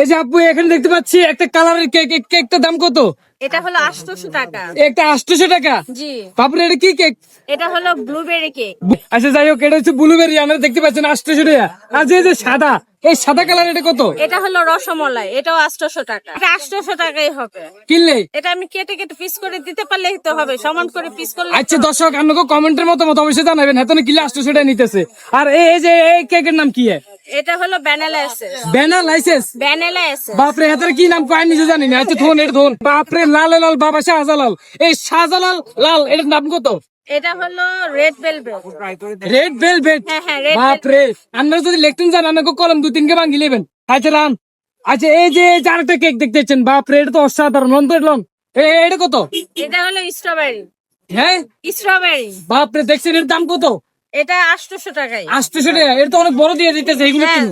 এই যে আপু এখানে দেখতে পাচ্ছি একটা কালারের কেক। কেকটার দাম কত? এটা হলো আটশোশো টাকা। একটা আটশোশো টাকা? জি। বাপুরে এটা কি কেক? এটা হলো ব্লুবেরি কেক আচ্ছা যাই হোক এটা হচ্ছে ব্লুবেরি আমরা দেখতে পাচ্ছেন আটশোশো টাকা। আর যে যে সাদা এই সাদা কালার এটা কত? এটা হলো রসমলাই এটাও আটশোশো টাকা। এটা আটশোশো টাকাই হবে। কিনলে? এটা আমি কেটে কেটে পিস করে দিতে পারলেই তো হবে সমান করে পিস করলে আচ্ছা দর্শক আপনাকে কমেন্টের মতো মতো অবশ্যই জানাবেন। এত কিলে আটশোশো টাকা নিতেছে। আর এই এই যে এই কেকের নাম কি এটা হলো ব্যানালা এসেস ব্যানার লাইসেন্স ব্যানালা এসেস বাপরে কি নাম কয় নিজে জানি না। আচ্ছা ধন এটা ধন বাপরে লাল লাল বাবা শাহজালাল। এই শাহজালাল লাল এটার নাম কত? এটা হলো রেড ভেলভেট রেড ভেলভেট হ্যাঁ হ্যাঁ রেড বাপরে আপনারা যদি লিখতেন জান আপনাকে কলম দু তিনকে ভাঙি নেবেন। আচ্ছা রান। আচ্ছা এই যে যে কেক দেখতেছেন বাপরে এটা তো অসাধারণ। লন তো লন। এটা কত? এটা হলো স্ট্রবেরি হ্যাঁ? স্ট্রবেরি বাপরে দেখছেন এর দাম কত? এটা আটশোশো টাকায়। আটশোশো টাকা? এটা তো অনেক বড় দিয়ে দিতেছে এগুলো হ্যাঁ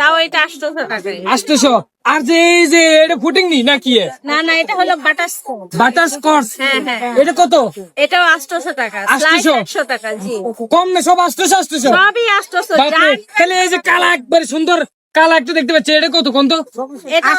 তাও এটা আটশোশো টাকাই আটশোশো? আর যে এই যে এটা ফুটিং নি নাকি না না এটা হলো বাটার স্কচ বাটার স্কচ হ্যাঁ হ্যাঁ। এটা কত? এটাও আটশোশো টাকা। স্লাইস 800 টাকা জি। কম না সব আটশোশো আটশোশো? সবই আটশোশো। বাপরে তাহলে এই যে কালা একবারে সুন্দর। কালা একটা দেখতে পাচ্ছি এটা কত কত এটা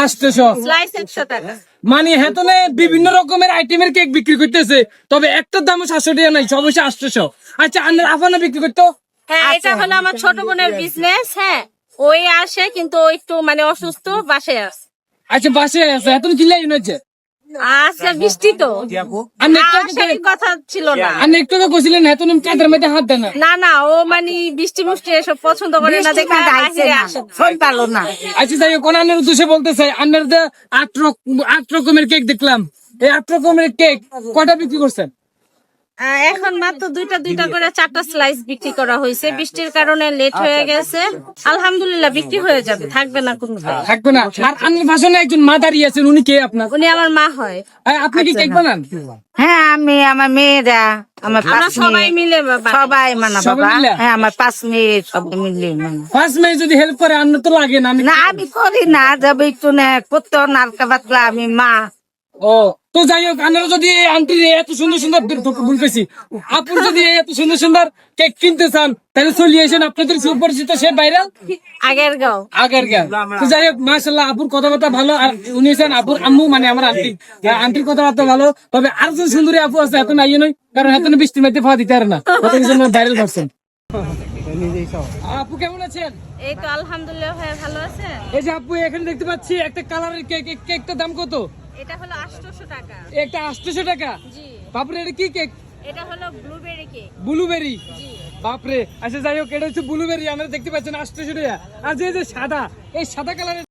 আটশোশো টাকা। মানে হেতনে বিভিন্ন রকমের আইটেমের কেক বিক্রি করতেছে তবে একটার দাম সাতশো টাকা নাই সব হচ্ছে আটশোশো। আচ্ছা আপনার আফানা বিক্রি করতো? হ্যাঁ এটা হলো আমার ছোট বোনের বিজনেস হ্যাঁ। ওই আসে কিন্তু ও একটু মানে অসুস্থ বাসায় আসে আচ্ছা বাসে আছে এখন চিল্লাই হচ্ছে আচ্ছা বৃষ্টি তো। কথা ছিল না। আর একটু আগে কইছিলেন হেতন কাঁধের মধ্যে হাত দেন না। না না ও মানে বৃষ্টি মুষ্টি এসব পছন্দ করে না দেখে। আচ্ছা যাই হোক অন্যান্যের উদ্দেশ্যে বলতে চাই আপনার আট রকমের কেক দেখলাম। এই আট রকমের কেক কটা বিক্রি করছেন? এখন মাত্র দুইটা দুইটা করে চারটা স্লাইস বিক্রি করা হয়েছে। বৃষ্টির কারণে লেট হয়ে গেছে। আলহামদুলিল্লাহ বিক্রি হয়ে যাবে। থাকবে না কোনো থাকবে না। আর আপনার ভাষণে একজন মা দাঁড়িয়ে আছেন উনি কে আপনার? উনি আমার মা হয়। আপনি কি কেক বানান? হ্যাঁ আমি আমার মেয়েরা আমার পাঁচ সবাই মিলে সবাই মানে বাবা। হ্যাঁ আমার পাঁচ মেয়ে সবাই মিলে মানে। ফার্স্ট যদি হেল্প করে আন্ন তো লাগে না আমি- না আমি করি না যাবে একটু না করতে নালকা পাতলা আমি মা। ও তো যাই হোক আপনারা যদি আন্টির এত সুন্দর সুন্দর ভুল পেয়েছি। আপুর যদি এত সুন্দর সুন্দর কেক কিনতে চান তাহলে চলিয়ে আসেন আপনাদের সুপরিচিত সে ভাইরাল। আগের গাও। আগের তো যাই হোক মাসাল্লাহ আপুর কথাবার্তা ভালো। আর উনি হচ্ছেন আপুর আম্মু মানে আমার আন্টি। আন্টির কথাবার্তা ভালো। তবে আর যে সুন্দরী আপু আছে এত নাই নয় কারণ এত বৃষ্টি মাইতে পাওয়া দিতে পারে না। ভাইরাল আপু কেমন আছেন? এই তো আলহামদুলিল্লাহ ভালো আছে এই যে আপু এখানে দেখতে পাচ্ছি একটা কালারের কেক। কেকটার দাম কত? এটা হলো আটশোশো টাকা। একটা আটশোশো টাকা? জি। বাপরে এটা কি কেক? এটা হলো ব্লুবেরি কেক। ব্লুবেরি? জি। বাপরে আচ্ছা যাই হোক এটা হচ্ছে ব্লুবেরি আমরা দেখতে পাচ্ছেন আটশোশো টাকা। আর যে যে সাদা এই সাদা কালারের